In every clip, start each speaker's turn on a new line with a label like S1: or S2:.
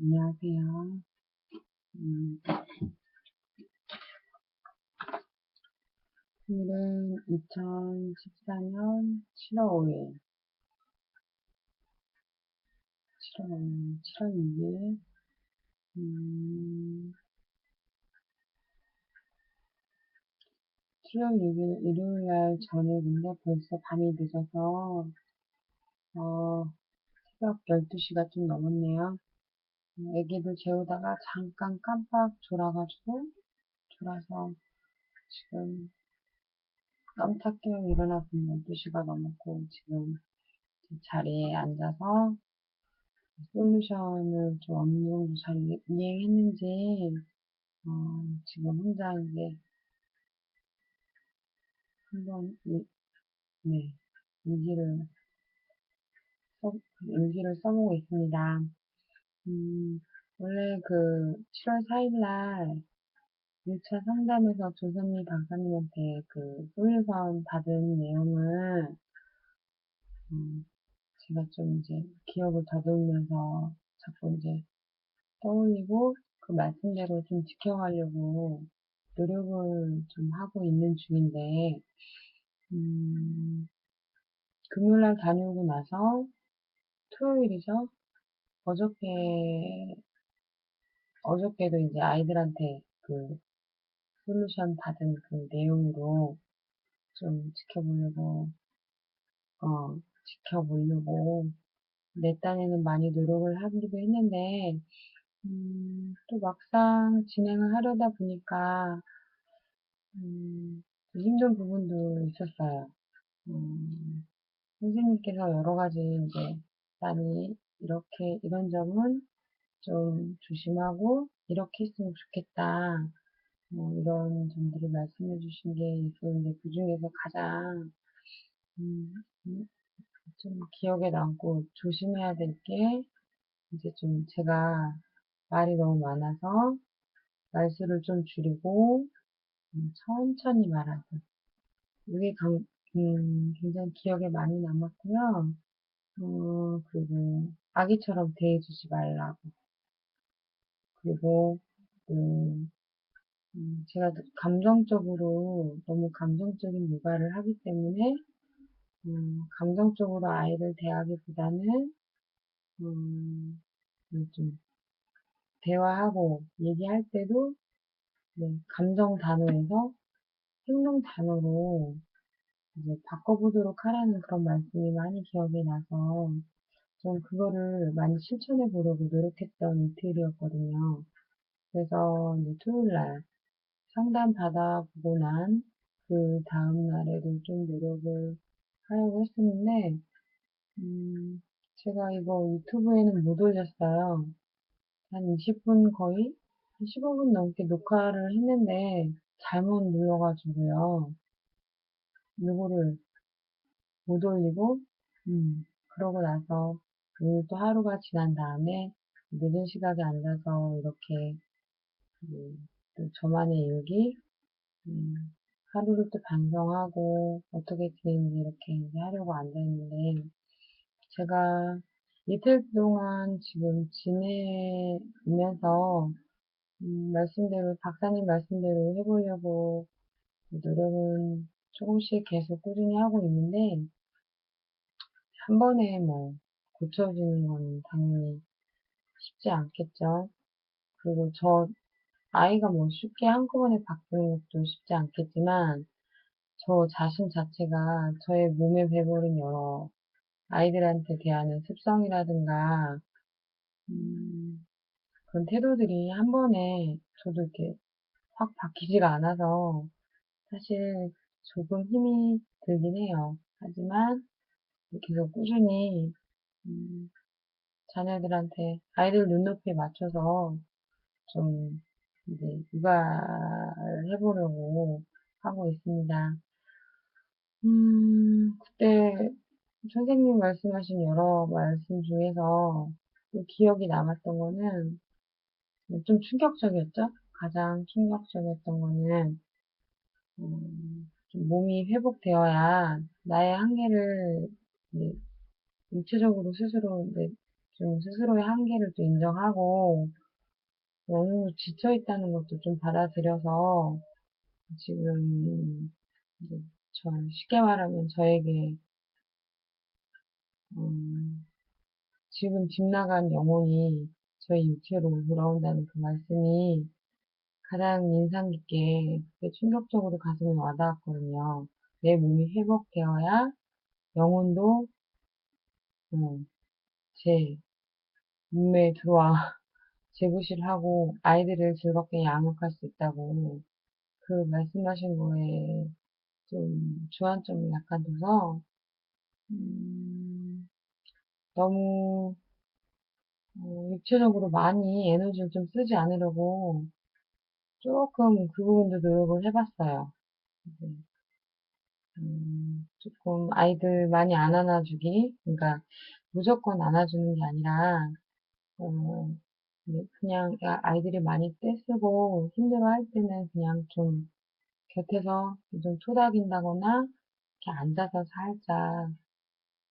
S1: 안녕하세요. 음, 오늘은 2014년 7월 5일, 7월, 7월 6일, 음, 7월 6일 일요일 날 저녁인데 벌써 밤이 늦어서, 어, 새벽 12시가 좀 넘었네요. 애기들 재우다가 잠깐 깜빡 졸아가지고, 졸아서 지금 깜짝깨 일어나 보면 12시가 넘었고, 지금 자리에 앉아서 솔루션을 좀 어느 정도 잘 이행했는지, 어, 지금 혼자 이제 한번, 이- 네, 일기를 써, 일기를 써보고 있습니다. 음, 원래 그 7월 4일날 1차 상담에서 조선미 박사님한테 그 솔루션 받은 내용을, 음, 제가 좀 이제 기억을 더듬으면서 자꾸 이제 떠올리고 그 말씀대로 좀 지켜가려고 노력을 좀 하고 있는 중인데, 음, 금요일날 다녀오고 나서 토요일이죠. 어저께, 어저께도 이제 아이들한테 그 솔루션 받은 그 내용으로 좀 지켜보려고, 어, 지켜보려고 내 딴에는 많이 노력을 하기도 했는데, 음, 또 막상 진행을 하려다 보니까, 음, 좀 힘든 부분도 있었어요. 음, 선생님께서 여러 가지 이제, 나니 이렇게, 이런 점은 좀 조심하고, 이렇게 했으면 좋겠다. 뭐, 이런 점들을 말씀해 주신 게 있었는데, 그 중에서 가장, 음, 음, 좀 기억에 남고 조심해야 될 게, 이제 좀 제가 말이 너무 많아서, 말수를 좀 줄이고, 음, 천천히 말하고. 이게 강- 음, 굉장히 기억에 많이 남았고요. 어, 그리고 아기처럼 대해주지 말라고. 그리고 그, 음, 제가 감정적으로 너무 감정적인 육아를 하기 때문에 음, 감정적으로 아이를 대하기보다는 음, 좀 대화하고 얘기할 때도 네, 감정 단어에서 행동 단어로 이제 바꿔보도록 하라는 그런 말씀이 많이 기억이 나서 좀 그거를 많이 실천해 보려고 노력했던 이틀이었거든요. 그래서 이제 토요일 날 상담 받아보고 난 그 다음 날에도 좀 노력을 하려고 했었는데, 음, 제가 이거 유튜브에는 못 올렸어요. 한 20분 거의? 한 15분 넘게 녹화를 했는데, 잘못 눌러가지고요. 누구를 못 올리고, 음, 그러고 나서 오늘 또 하루가 지난 다음에 늦은 시각에 앉아서 이렇게 음, 또 저만의 일기, 음, 하루를 또 반성하고 어떻게 지냈는지 이렇게 하려고 앉아있는데 제가 이틀 동안 지금 지내면서 음, 말씀대로 박사님 말씀대로 해보려고 노력은 조금씩 계속 꾸준히 하고 있는데 한 번에 뭐 고쳐지는 건 당연히 쉽지 않겠죠. 그리고 저 아이가 뭐 쉽게 한꺼번에 바꾸는 것도 쉽지 않겠지만 저 자신 자체가 저의 몸에 배버린 여러 아이들한테 대하는 습성이라든가 음, 그런 태도들이 한 번에 저도 이렇게 확 바뀌지가 않아서 사실 조금 힘이 들긴 해요. 하지만 계속 꾸준히 음, 자녀들한테 아이들 눈높이에 맞춰서 좀 이제 육아를 해보려고 하고 있습니다. 음, 그때 선생님 말씀하신 여러 말씀 중에서 또 기억이 남았던 거는 좀 충격적이었죠? 가장 충격적이었던 거는 음, 좀 몸이 회복되어야 나의 한계를 이제 육체적으로 스스로 이제 좀 스스로의 한계를 또 인정하고 너무 지쳐 있다는 것도 좀 받아들여서 지금 저 쉽게 말하면 저에게 음, 지금 집 나간 영혼이 저희 육체로 돌아온다는 그 말씀이 가장 인상 깊게 그게 충격적으로 가슴에 와닿았거든요. 내 몸이 회복되어야 영혼도 음, 제 몸에 들어와 재부실하고 아이들을 즐겁게 양육할 수 있다고 그 말씀하신 거에 좀 주안점을 약간 둬서 음, 너무 어, 육체적으로 많이 에너지를 좀 쓰지 않으려고 조금 그 부분도 노력을 해봤어요. 이제, 음, 조금 아이들 많이 안 안아주기, 그러니까 무조건 안아주는 게 아니라 어, 네, 그냥 야, 아이들이 많이 떼쓰고 힘들어 할 때는 그냥 좀 곁에서 좀 토닥인다거나 이렇게 앉아서 살짝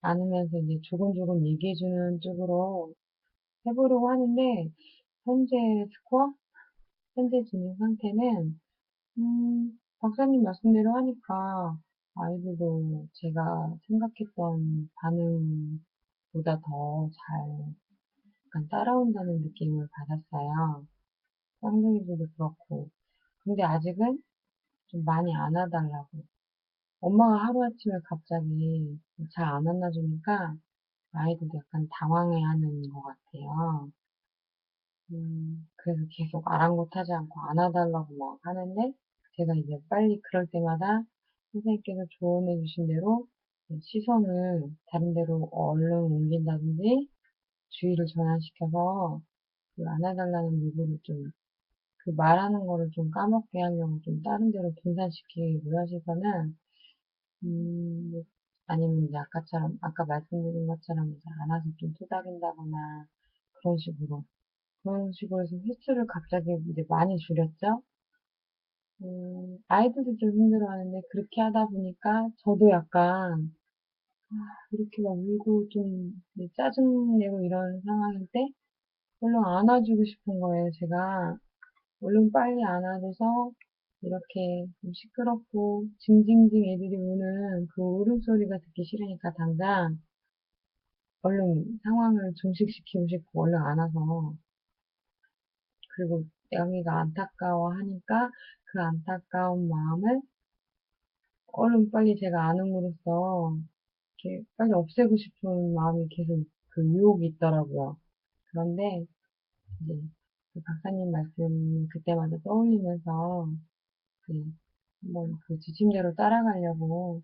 S1: 안으면서 이제 조금조금 얘기해주는 쪽으로 해보려고 하는데 현재 스코어, 현재 진행 상태는 음, 박사님 말씀대로 하니까 아이들도 제가 생각했던 반응보다 더 잘 약간 따라온다는 느낌을 받았어요. 쌍둥이들도 그렇고. 근데 아직은 좀 많이 안아달라고. 엄마가 하루아침에 갑자기 잘 안 안아주니까 아이들도 약간 당황해하는 것 같아요. 음, 그래서 계속 아랑곳하지 않고 안아달라고 막 하는데 제가 이제 빨리 그럴 때마다 선생님께서 조언해 주신 대로 시선을 다른 데로 얼른 옮긴다든지 주의를 전환시켜서 그 안아달라는 요구를 좀 그 말하는 거를 좀 까먹게 하려고 좀 다른 데로 분산시키고 하시거나 음, 뭐 아니면 이제 아까처럼 아까 말씀드린 것처럼 이제 안아서 좀 토닥인다거나 그런 식으로 그런 식으로 해서 횟수를 갑자기 이제 많이 줄였죠. 음, 아이들도 좀 힘들어하는데 그렇게 하다 보니까 저도 약간 아, 이렇게 막 울고 좀 짜증내고 이런 상황일 때 얼른 안아주고 싶은 거예요. 제가 얼른 빨리 안아줘서 이렇게 좀 시끄럽고 징징징 애들이 우는 그 울음소리가 듣기 싫으니까 당장 얼른 상황을 종식시키고 싶고 얼른 안아서 그리고 영희가 안타까워하니까 그 안타까운 마음을 얼른 빨리 제가 안음으로써 이렇게 빨리 없애고 싶은 마음이 계속 그 유혹이 있더라고요. 그런데 이제 그 박사님 말씀 그때마다 떠올리면서 그 한번 그 지침대로 따라가려고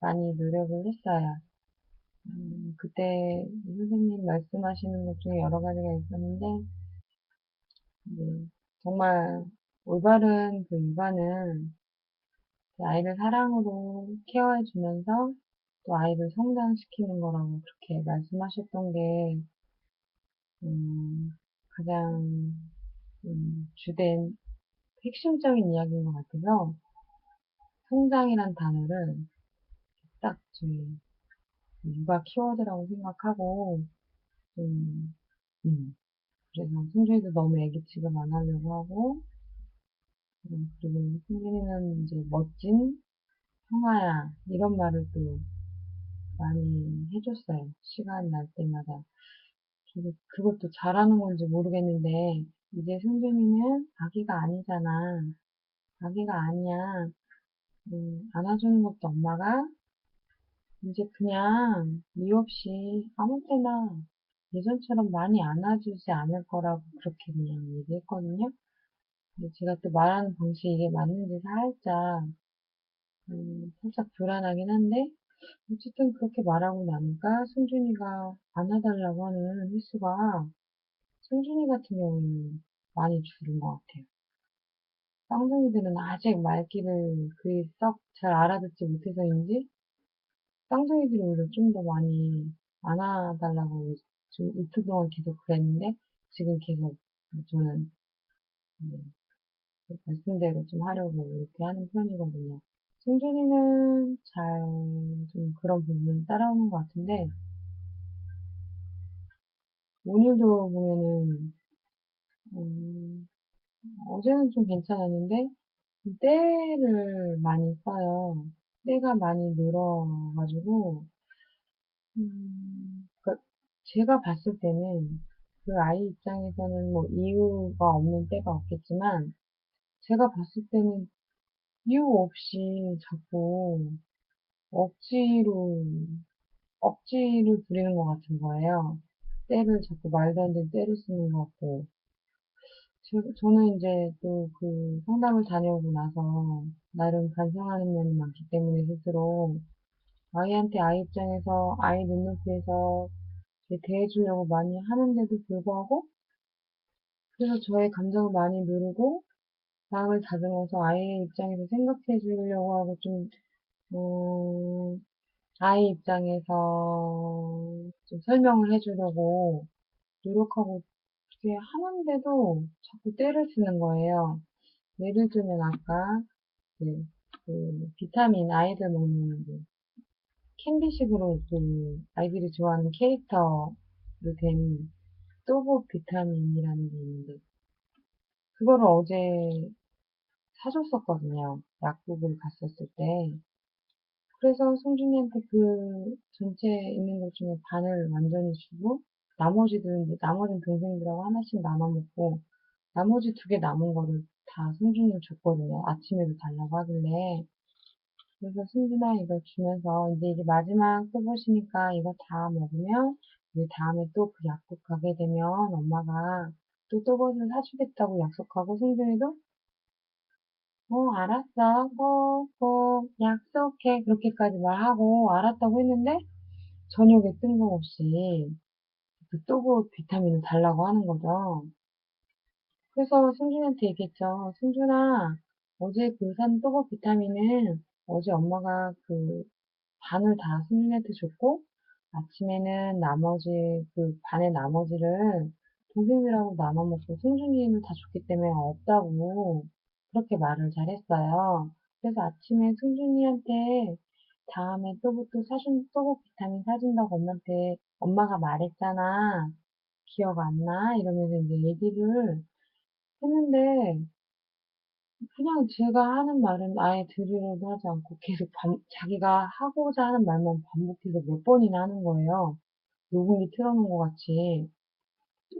S1: 많이 노력을 했어요. 음, 그때 선생님 말씀하시는 것 중에 여러 가지가 있었는데 네, 정말 올바른 그 육아는 그 아이를 사랑으로 케어해주면서 또 아이를 성장시키는 거라고 그렇게 말씀하셨던 게 음, 가장 음, 주된 핵심적인 이야기인 것 같아서 성장이란 단어를 딱 저희 육아 키워드라고 생각하고 좀 음, 그래서 승준이도 너무 애기 취급 안 하려고 하고 음, 그리고 승준이는 이제 멋진 형아야 이런 말을 또 많이 해줬어요. 시간 날 때마다. 그것도 잘하는 건지 모르겠는데 이제 승준이는 아기가 아니잖아. 아기가 아니야. 음, 안아주는 것도 엄마가 이제 그냥 이유 없이 아무 때나 예전처럼 많이 안아주지 않을 거라고 그렇게 그냥 얘기했거든요. 근데 제가 또 말하는 방식이 이게 맞는지 살짝, 음, 살짝 불안하긴 한데, 어쨌든 그렇게 말하고 나니까 승준이가 안아달라고 하는 횟수가 승준이 같은 경우는 많이 줄은 것 같아요. 쌍둥이들은 아직 말귀를 그리 썩 잘 알아듣지 못해서인지 쌍둥이들이 오히려 좀 더 많이 안아달라고 좀 이틀 동안 계속 그랬는데 지금 계속 저는 네, 말씀대로 좀 하려고 이렇게 하는 편이거든요. 승준이는 잘 좀 그런 부분을 따라오는 것 같은데 오늘도 보면은, 음, 어제는 좀 괜찮았는데, 때를 많이 써요. 때가 많이 늘어가지고, 음, 그 제가 봤을 때는 그 아이 입장에서는 뭐 이유가 없는 때가 없겠지만, 제가 봤을 때는 이유 없이 자꾸 억지로, 억지를 부리는 것 같은 거예요. 때를 자꾸 말도 안 되는 때를 쓰는 것 같고. 저, 저는 이제 또 그 상담을 다녀오고 나서 나름 반성하는 면이 많기 때문에 스스로 아이한테 아이 입장에서 아이 눈높이에서 대해주려고 많이 하는데도 불구하고 그래서 저의 감정을 많이 누르고 마음을 다듬어서 아이의 입장에서 생각해 주려고 하고 좀, 음, 아이 입장에서 좀 설명을 해주려고 노력하고 이렇게 하는데도 자꾸 때를 쓰는 거예요. 예를 들면 아까 그, 그 비타민 아이들 먹는 그 캔디식으로 그 아이들이 좋아하는 캐릭터로 된 또보 비타민이라는 게 있는데 그거를 어제 사줬었거든요. 약국을 갔었을 때. 그래서 송중이한테 그 전체 있는 것 중에 반을 완전히 주고 나머지들은 나머지는 동생들하고 하나씩 나눠 먹고 나머지 두 개 남은 거를 다 승준이를 줬거든요. 아침에도 달라고 하길래. 그래서 승준아 이거 주면서 이제 이게 마지막 또보시니까 이거 다 먹으면 우리 다음에 또 그 약국 가게 되면 엄마가 또 또봇을 사주겠다고 약속하고 승준이도 어 알았어 꼭꼭 약속해 그렇게까지 말하고 알았다고 했는데 저녁에 뜬금없이 그 또봇 비타민을 달라고 하는 거죠. 그래서 승준이한테 얘기했죠. 승준아, 어제 그 산 또봇 비타민은 어제 엄마가 그 반을 다 승준이한테 줬고, 아침에는 나머지, 그 반의 나머지를 동생들하고 나눠 먹고 승준이는 다 줬기 때문에 없다고 그렇게 말을 잘했어요. 그래서 아침에 승준이한테 다음에 또봇도 사준, 또봇 비타민 사준다고 엄마한테 엄마가 말했잖아. 기억 안 나? 이러면서 이제 얘기를 했는데 그냥 제가 하는 말은 아예 들으려도 하지 않고 계속 반- 자기가 하고자 하는 말만 반복해서 몇 번이나 하는 거예요. 녹음기 틀어놓은 것 같이.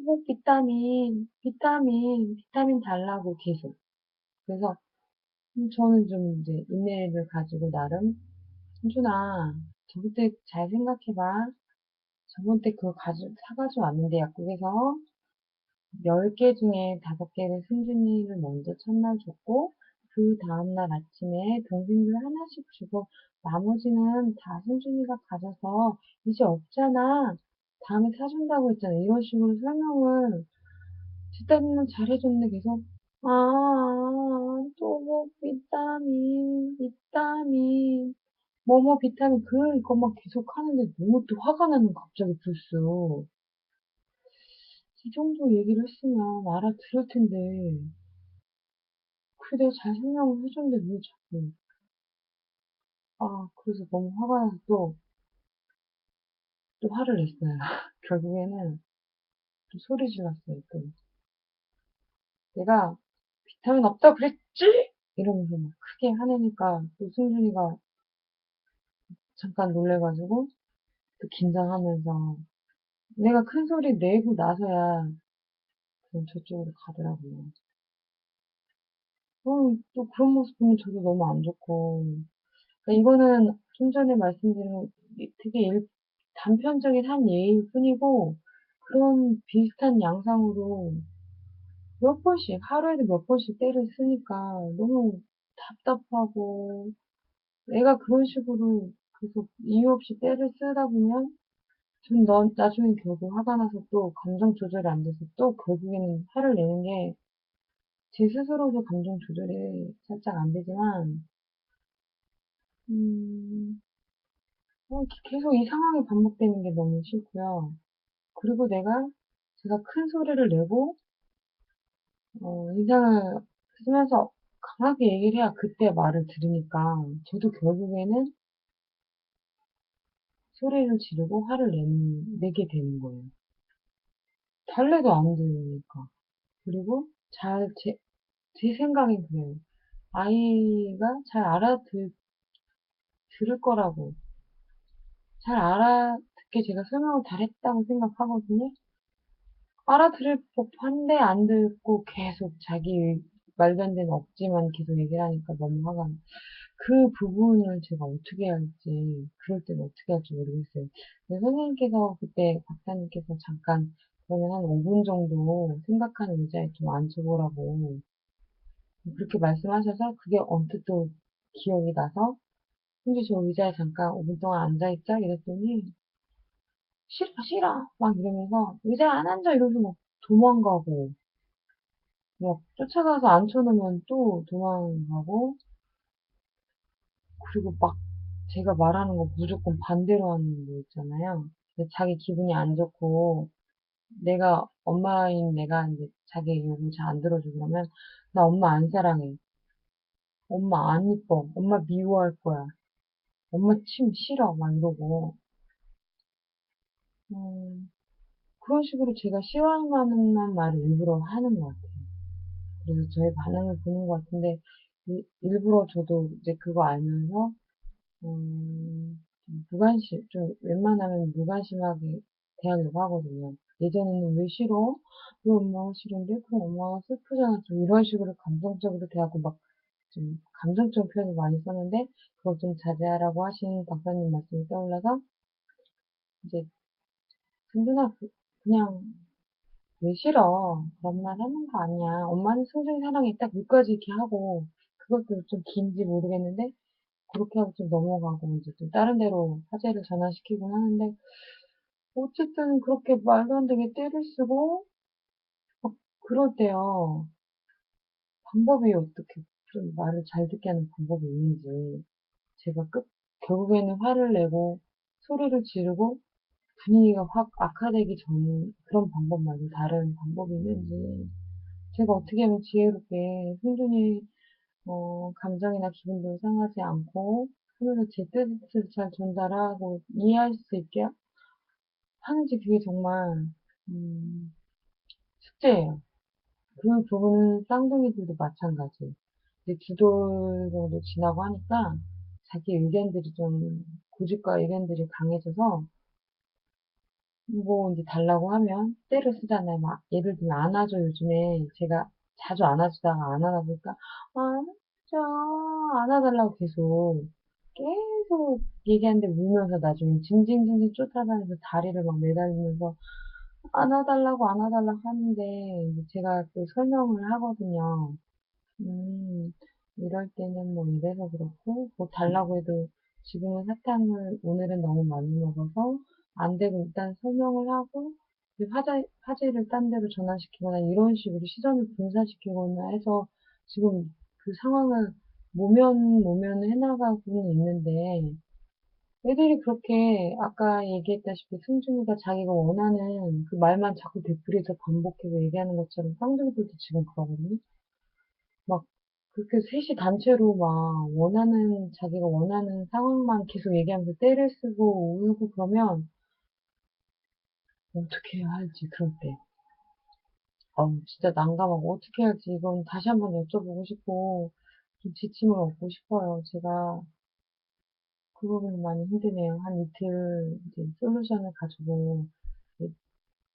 S1: 뭐 비타민, 비타민, 비타민 달라고 계속. 그래서 음, 저는 좀 이제 인내를 가지고 나름 순준아, 저번 때 잘 생각해봐. 저번 때 그거 가져, 사가지고 왔는데 약국에서 10개 중에 5개를 승준이를 먼저 첫날 줬고, 그 다음날 아침에 동생들 하나씩 주고, 나머지는 다 승준이가 가져서, 이제 없잖아. 다음에 사준다고 했잖아. 이런 식으로 설명을 듣다 보면 잘해줬는데 계속, 아, 또 뭐, 비타민, 비타민, 뭐뭐 비타민, 그, 이것만 계속 하는데 너무 또 화가 나는 거 갑자기 불쑥. 이 정도 얘기를 했으면 알아들을 텐데, 그래 잘 설명을 해줬는데 왜 자꾸, 아, 그래서 너무 화가 나서 또, 또 화를 냈어요. 결국에는 또 소리 질렀어요, 또. 내가 비타민 없다 그랬지? 이러면서 막 크게 화내니까 또 승준이가 잠깐 놀래가지고 또 긴장하면서 내가 큰 소리 내고 나서야 그럼 저쪽으로 가더라고요. 음, 또 그런 모습 보면 저도 너무 안 좋고, 그러니까 이거는 좀 전에 말씀드린 되게 일- 단편적인 한 예일 뿐이고 그런 비슷한 양상으로 몇 번씩 하루에도 몇 번씩 때를 쓰니까 너무 답답하고 내가 그런 식으로 계속 이유 없이 때를 쓰다 보면 좀 너, 나중에 결국 화가 나서 또 감정 조절이 안 돼서 또 결국에는 화를 내는 게 제 스스로도 감정 조절이 살짝 안 되지만 음, 어, 계속 이 상황이 반복되는 게 너무 싫고요. 그리고 내가 제가 큰 소리를 내고 어, 인상을 쓰면서 강하게 얘기를 해야 그때 말을 들으니까 저도 결국에는 소리를 지르고 화를 내, 내게 되는 거예요. 달래도 안 들으니까. 그리고 잘, 제, 제 생각엔 그래요. 아이가 잘 알아들, 들을 거라고. 잘 알아듣게 제가 설명을 잘했다고 생각하거든요. 알아들을 법한데 안 듣고 계속 자기 말도 안 되는 억지만 계속 얘기를 하니까 너무 화가 나. 그 부분을 제가 어떻게 할지, 그럴 때는 어떻게 할지 모르겠어요. 근데 선생님께서 그때 박사님께서 잠깐 그러면 한 5분 정도 생각하는 의자에 좀 앉혀보라고 그렇게 말씀하셔서 그게 언뜻 또 기억이 나서 근데 저 의자에 잠깐 5분 동안 앉아있자. 이랬더니 싫어 싫어. 막 이러면서 의자에 안 앉아. 이러면서 막 도망가고 막 쫓아가서 앉혀놓으면 또 도망가고 그리고 막 제가 말하는 거 무조건 반대로 하는 거 있잖아요. 자기 기분이 안 좋고 내가 엄마인 내가 이제 자기 요구 잘 안 들어주고 그러면 나 엄마 안 사랑해. 엄마 안 이뻐. 엄마 미워할 거야. 엄마 침 싫어. 막 이러고 음, 그런 식으로 제가 싫어하는 말을 일부러 하는 것 같아요. 그래서 저의 반응을 보는 것 같은데 이- 일부러 저도 이제 그거 알면서 음, 좀 무관심, 좀 웬만하면 무관심하게 대하려고 하거든요. 예전에는 왜 싫어? 왜 엄마가 싫은데? 그럼 엄마가 슬프잖아. 좀 이런 식으로 감정적으로 대하고 막 좀 감정적 표현을 많이 썼는데 그걸 좀 자제하라고 하신 박사님 말씀이 떠올라서 이제 승준아 그- 그냥 왜 싫어? 그런 말 하는 거 아니야. 엄마는 승준이 사랑해. 딱 여기까지 이렇게 하고 그것도 좀 긴지 모르겠는데 그렇게 하고 좀 넘어가고 이제 좀 다른 데로 화제를 전환시키곤 하는데 어쨌든 그렇게 말도 안 되게 때를 쓰고 막 그럴 때요. 방법이 어떻게 좀 말을 잘 듣게 하는 방법이 있는지 제가 끝 결국에는 화를 내고 소리를 지르고 분위기가 확 악화되기 전 그런 방법 말고 다른 방법이 있는지 제가 어떻게 하면 지혜롭게 승준이 어, 감정이나 기분도 상하지 않고 하면서 제 뜻을 잘 전달하고 이해할 수 있게 하는지 그게 정말 음, 숙제예요. 그 부분은 쌍둥이들도 마찬가지. 이제 두돌 정도 지나고 하니까 자기 의견들이 좀 고집과 의견들이 강해져서 뭐 이제 달라고 하면 때를 쓰잖아요. 막 예를 들면 안아줘 요즘에 제가 자주 안아주다가 안 안아주니까 안아줘 안아달라고 계속 계속 얘기하는데 울면서 나중에 징징징징 쫓아다니면서 다리를 막 매달리면서 안아달라고 안아달라고 하는데 제가 또 설명을 하거든요. 음, 이럴 때는 뭐 이래서 그렇고, 뭐 달라고 해도 지금은 사탕을 오늘은 너무 많이 먹어서 안 되고 일단 설명을 하고, 화제, 화제를 딴 데로 전환시키거나 이런 식으로 시선을 분산시키거나 해서 지금 그 상황을 모면, 모면 해나가고는 있는데, 애들이 그렇게 아까 얘기했다시피 승준이가 자기가 원하는 그 말만 자꾸 되풀이해서 반복해서 얘기하는 것처럼 쌍둥이들도 지금 그러거든요. 막 그렇게 셋이 단체로 막 원하는 자기가 원하는 상황만 계속 얘기하면서 때를 쓰고 울고 그러면 어떻게 해야 할지 그럴 때 어우 진짜 난감하고 어떻게 해야 할지 이건 다시 한번 여쭤보고 싶고 좀 지침을 얻고 싶어요. 제가 그 부분이 많이 힘드네요. 한 이틀 이제 솔루션을 가지고 이제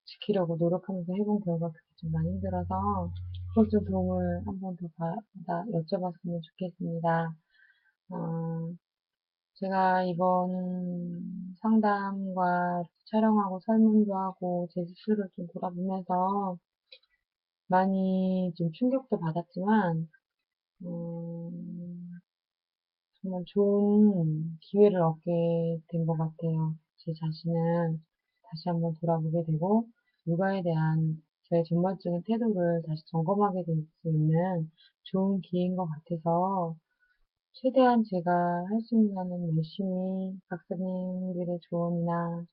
S1: 지키려고 노력하면서 해본 결과 그게 좀 많이 힘들어서 그것 좀 도움을 한 번 더 받아 여쭤봤으면 좋겠습니다. 어, 제가 이번 상담과 촬영하고 설문도 하고 제 스스로 좀 돌아보면서 많이 좀 충격도 받았지만 음, 정말 좋은 기회를 얻게 된 것 같아요. 제 자신을 다시 한번 돌아보게 되고 육아에 대한 저의 전반적인 태도를 다시 점검하게 될 수 있는 좋은 기회인 것 같아서 최대한 제가 할 수 있는 열심히 박사님들의 조언이나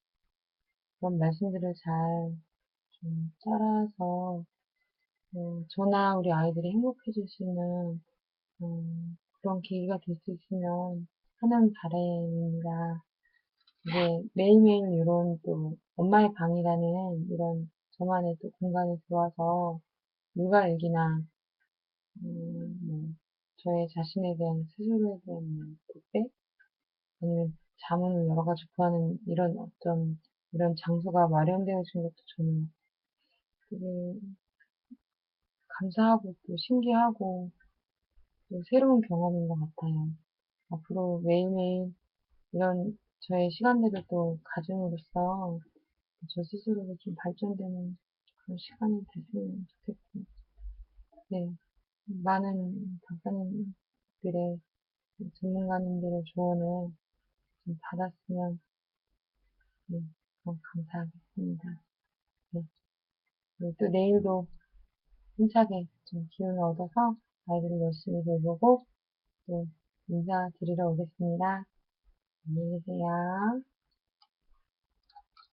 S1: 그런 말씀들을 잘 좀 따라서 어, 저나 우리 아이들이 행복해질 수 있는 음, 그런 계기가 될 수 있으면 하는 바람입니다. 이제 매일매일 이런 또 엄마의 방이라는 이런 저만의 또 공간에 들어와서 육아일기나, 음, 뭐, 저의 자신에 대한, 스스로에 대한 뭐 독백? 아니면 자문을 여러 가지 구하는 이런 어떤, 이런 장소가 마련되어진 것도 저는 되게 감사하고 또 신기하고 또 새로운 경험인 것 같아요. 앞으로 매일매일 이런 저의 시간들을 또 가짐으로써 저 스스로가 좀 발전되는 그런 시간이 됐으면 좋겠고, 네. 많은 박사님들의, 전문가님들의 조언을 좀 받았으면, 네, 감사하겠습니다. 네. 그리고 또 내일도 힘차게 좀 기운을 얻어서 아이들을 열심히 돌보고 또 인사드리러 오겠습니다. 안녕히 계세요.